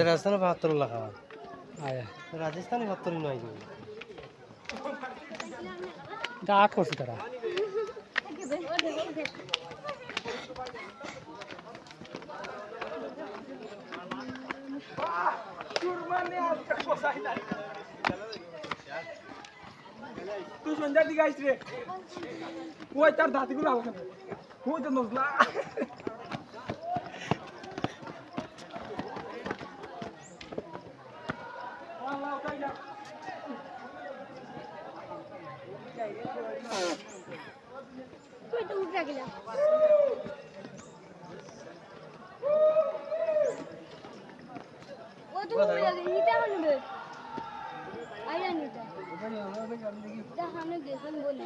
রাজস্থানে বাহাত্তর লাখ আয়া। রাজস্থানে বাহাত্তর নয় এটা আট করছে তারা। তুই সন্ধ্যার দিকে রে। ওই তার দাঁতিগুলো আমাকে ওই তো নজলা তুই তো উঠে গেলাম ও তো উঠে গেল নিতে আমার নেবে আইরা নিতে যা সামনে গেছেন বলে